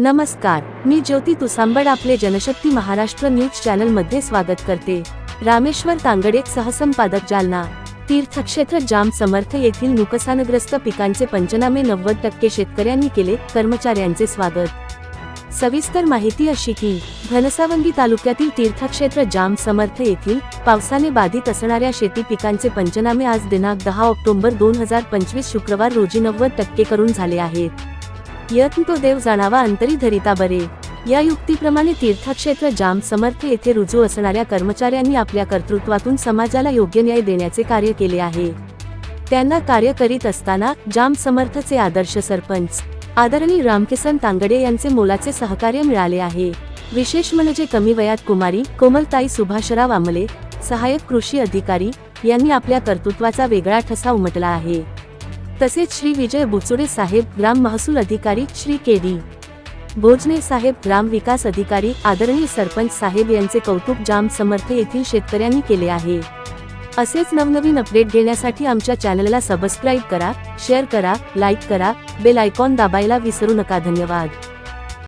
नमस्कार मी ज्योती तुसांबड आपले जनशक्ती महाराष्ट्र न्यूज चॅनलमध्ये स्वागत करते. रामेश्वर तांगडे सहसंपादक जालना तीर्थक्षेत्र जाम समर्थ येथील नुकसानग्रस्त पिकांचे पंचनामे नव्वद टक्के शेतकऱ्यांनी केले कर्मचाऱ्यांचे स्वागत. सविस्तर माहिती अशी की घनसावंगी तालुक्यातील तीर्थक्षेत्र जाम समर्थ येथील पावसाने बाधित असणाऱ्या शेती पिकांचे पंचनामे आज दिनांक दहा ऑक्टोबर दोन हजार पंचवीस शुक्रवार रोजी नव्वद टक्के करून झाले आहेत. यत्न तो देव जाणावा अंतरी धरिता बरे. या युक्तीप्रमाणे तीर्थक्षेत्र जाम समर्थ येथे रुजू असणाऱ्या कर्मचाऱ्यांनी आपल्या कर्तृत्वातून समाजाला योग्य न्याय देण्याचे कार्य केले आहे. त्यांना कार्य करीत असताना जाम समर्थचे आदर्श सरपंच आदरणीय रामकिसन तांगडे यांचे मोलाचे सहकार्य मिळाले आहे. विशेष म्हणजे कमी वयात कुमारी कोमलताई सुभाषराव आमले सहाय्यक कृषी अधिकारी यांनी आपल्या कर्तृत्वाचा वेगळा ठसा उमटला आहे. तसेच श्री विजय बुचुडे साहेब ग्राम महसूल अधिकारी श्री के डी. भोजने साहेब ग्राम विकास अधिकारी आदरणीय सरपंच साहेब यांचे कौतुक जाम समर्थ येथील शेतकऱ्यांनी केले आहे. असेच नवनवीन अपडेट घेण्यासाठी आमच्या चॅनलला सबस्क्राईब करा शेअर करा लाईक करा बेल आयकॉन दाबायला विसरू नका. धन्यवाद.